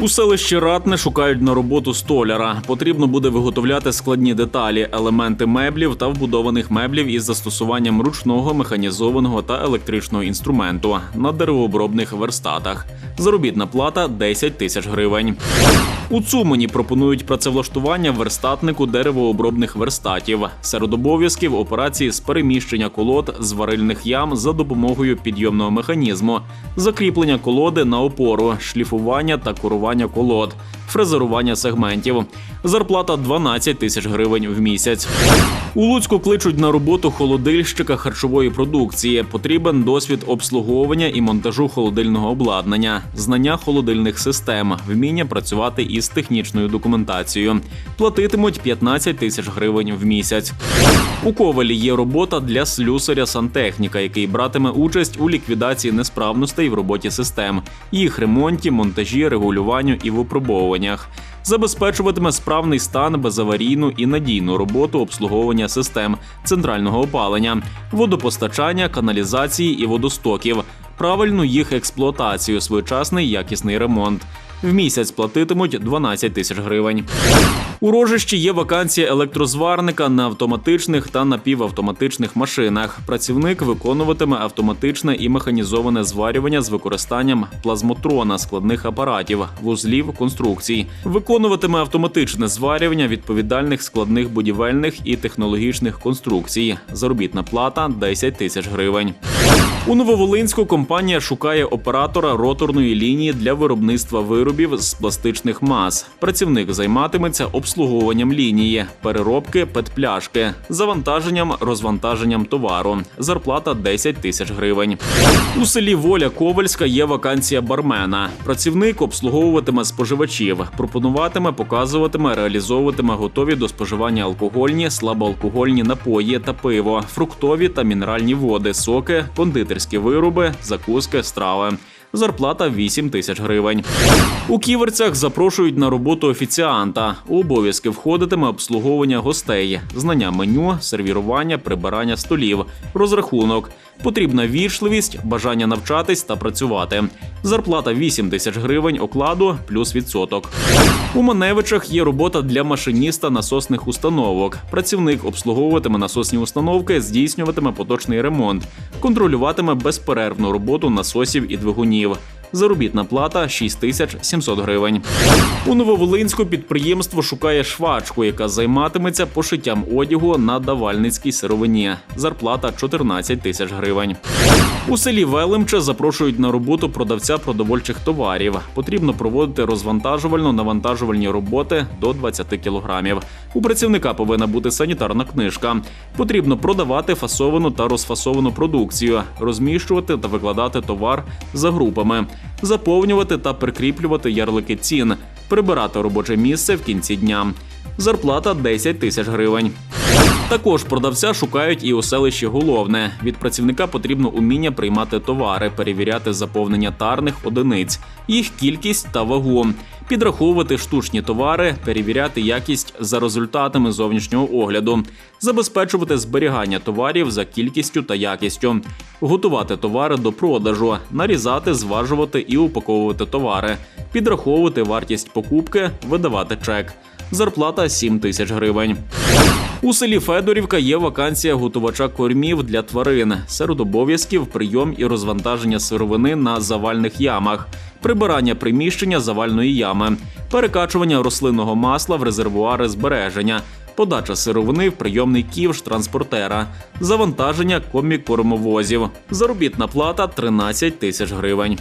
У селищі Ратне шукають на роботу столяра. Потрібно буде виготовляти складні деталі, елементи меблів та вбудованих меблів із застосуванням ручного, механізованого та електричного інструменту на деревообробних верстатах. Заробітна плата 10 тисяч гривень. У Цумані пропонують працевлаштування верстатнику деревообробних верстатів. Серед обов'язків операції з переміщення колод з варильних ям за допомогою підйомного механізму, закріплення колоди на опору, шліфування та курування колод, фрезерування сегментів. Зарплата 12 тисяч гривень в місяць. У Луцьку кличуть на роботу холодильщика харчової продукції. Потрібен досвід обслуговування і монтажу холодильного обладнання, знання холодильних систем, вміння працювати із технічною документацією. Платитимуть 15 тисяч гривень в місяць. У Ковалі є робота для слюсаря сантехніка, який братиме участь у ліквідації несправностей в роботі систем, їх ремонті, монтажі, регулюванню і випробовуваннях. Забезпечуватиме справний стан, безаварійну і надійну роботу обслуговування систем центрального опалення, водопостачання, каналізації і водостоків, правильну їх експлуатацію, своєчасний якісний ремонт. В місяць платитимуть 12 тисяч гривень. У рожищі є вакансія електрозварника на автоматичних та напівавтоматичних машинах. Працівник виконуватиме автоматичне і механізоване зварювання з використанням плазмотрона складних апаратів, вузлів, конструкцій. Виконуватиме автоматичне зварювання відповідальних складних будівельних і технологічних конструкцій. Заробітна плата 10 тисяч гривень. У Нововолинську компанія шукає оператора роторної лінії для виробництва виробів з пластичних мас. Працівник займатиметься обслуговуванням лінії, переробки петпляшки, завантаженням, розвантаженням товару. Зарплата 10 тисяч гривень. У селі Воля Ковальська є вакансія бармена. Працівник обслуговуватиме споживачів, пропонуватиме, показуватиме, реалізовуватиме готові до споживання алкогольні, слабоалкогольні напої та пиво, фруктові та мінеральні води, соки, кондитерські вироби, закуски, страви. Зарплата 8 тисяч гривень. У ківерцях запрошують на роботу офіціанта. У обов'язки входитиме обслуговування гостей, знання меню, сервірування, прибирання столів, розрахунок. Потрібна вічливість, бажання навчатись та працювати. Зарплата 8 тисяч гривень окладу плюс відсоток. У Маневичах є робота для машиніста насосних установок. Працівник обслуговуватиме насосні установки, здійснюватиме поточний ремонт, контролюватиме безперервну роботу насосів і двигунів. Заробітна плата 6700 гривень. У Нововолинську підприємство шукає швачку, яка займатиметься пошиттям одягу на давальницькій сировині. Зарплата 14 тисяч гривень. У селі Велимче запрошують на роботу продавця продовольчих товарів. Потрібно проводити розвантажувально-навантажувальні роботи до 20 кілограмів. У працівника повинна бути санітарна книжка. Потрібно продавати фасовану та розфасовану продукцію, розміщувати та викладати товар за групами, заповнювати та прикріплювати ярлики цін, прибирати робоче місце в кінці дня. Зарплата 10 тисяч гривень. Також продавця шукають і у селищі Головне. Від працівника потрібно уміння приймати товари, перевіряти заповнення тарних одиниць, їх кількість та вагу, підраховувати штучні товари, перевіряти якість за результатами зовнішнього огляду, забезпечувати зберігання товарів за кількістю та якістю, готувати товари до продажу, нарізати, зважувати і упаковувати товари, підраховувати вартість покупки, видавати чек. Зарплата 7 тисяч гривень. У селі Федорівка є вакансія готувача кормів для тварин. Серед обов'язків прийом і розвантаження сировини на завальних ямах, прибирання приміщення завальної ями, перекачування рослинного масла в резервуари збереження, подача сировини в прийомний ківш транспортера, завантаження комікормовозів. Заробітна плата 13 тисяч гривень.